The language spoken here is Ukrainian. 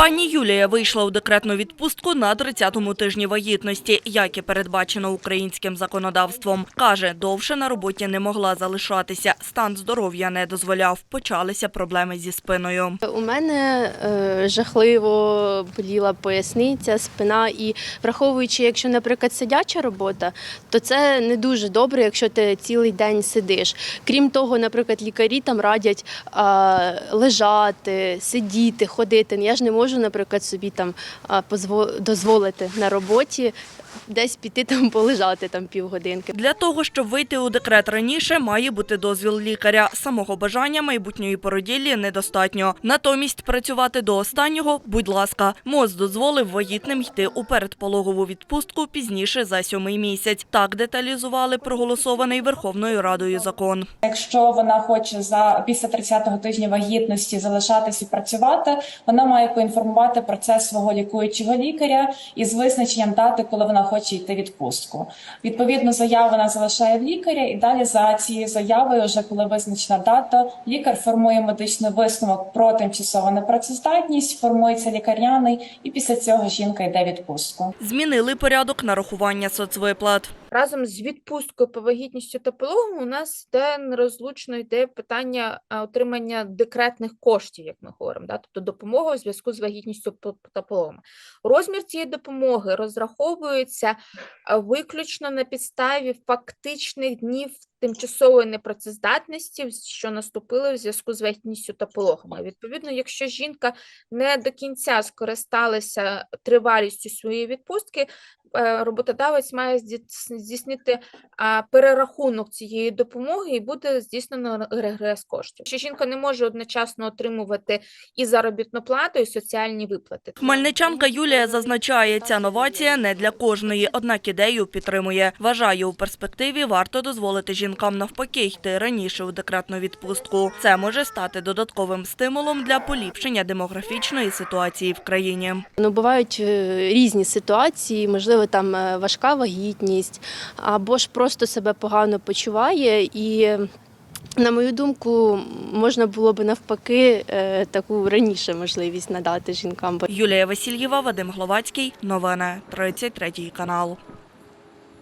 Пані Юлія вийшла у декретну відпустку на 30-му тижні вагітності, як і передбачено українським законодавством. Каже, довше на роботі не могла залишатися. Стан здоров'я не дозволяв. Почалися проблеми зі спиною. У мене е, жахливо боліла поясниця, спина, і враховуючи, якщо, наприклад, сидяча робота, то це не дуже добре, якщо ти цілий день сидиш. Крім того, наприклад, лікарі там радять лежати, сидіти, ходити. Я ж не можу, наприклад, собі там дозволити на роботі десь піти там полежати там півгодинки. Для того, щоб вийти у декрет раніше, має бути дозвіл лікаря. Самого бажання майбутньої породіллі недостатньо. Натомість працювати до останнього, будь ласка, МОЗ дозволив вагітним йти у передпологову відпустку пізніше за сьомий місяць. Так деталізували проголосований Верховною Радою закон. Якщо вона хоче за після 30-го тижня вагітності залишатись і працювати, вона має поінформувати про це свого лікуючого лікаря із визначенням дати, коли вона хоче йти відпустку. Відповідно, заяву вона залишає в лікаря, і далі за цією заявою, вже коли визначена дата, лікар формує медичний висновок про тимчасову непрацездатність, формується лікарняний, і після цього жінка йде відпустку. Змінили порядок нарахування соцвиплат. Разом з відпусткою по вагітністю та пологом у нас йде нерозлучно йде питання отримання декретних коштів, як ми говоримо, да? тобто допомога у зв'язку з вагітністю та пологом. Розмір цієї допомоги розраховується виключно на підставі фактичних днів тимчасової непрацездатності, що наступили в зв'язку з вагітністю та пологами. Відповідно, якщо жінка не до кінця скористалася тривалістю своєї відпустки, е, роботодавець має здійс- здійснити перерахунок цієї допомоги і буде здійснено регрес коштів. Що жінка не може одночасно отримувати і заробітну плату, і соціальні виплати. Хмельничанка Юлія зазначає, ця новація не для кожної, однак ідею підтримує. Вважає, у перспективі варто дозволити жінкам навпаки йти раніше у декретну відпустку. Це може стати додатковим стимулом для поліпшення демографічної ситуації в країні. Ну, бувають е, різні ситуації, можливо, там е, важка вагітність, або ж просто себе погано почуває. І, на мою думку, можна було б навпаки е, таку раніше можливість надати жінкам. Юлія Васильєва, Вадим Гловацький. Новини 33 канал.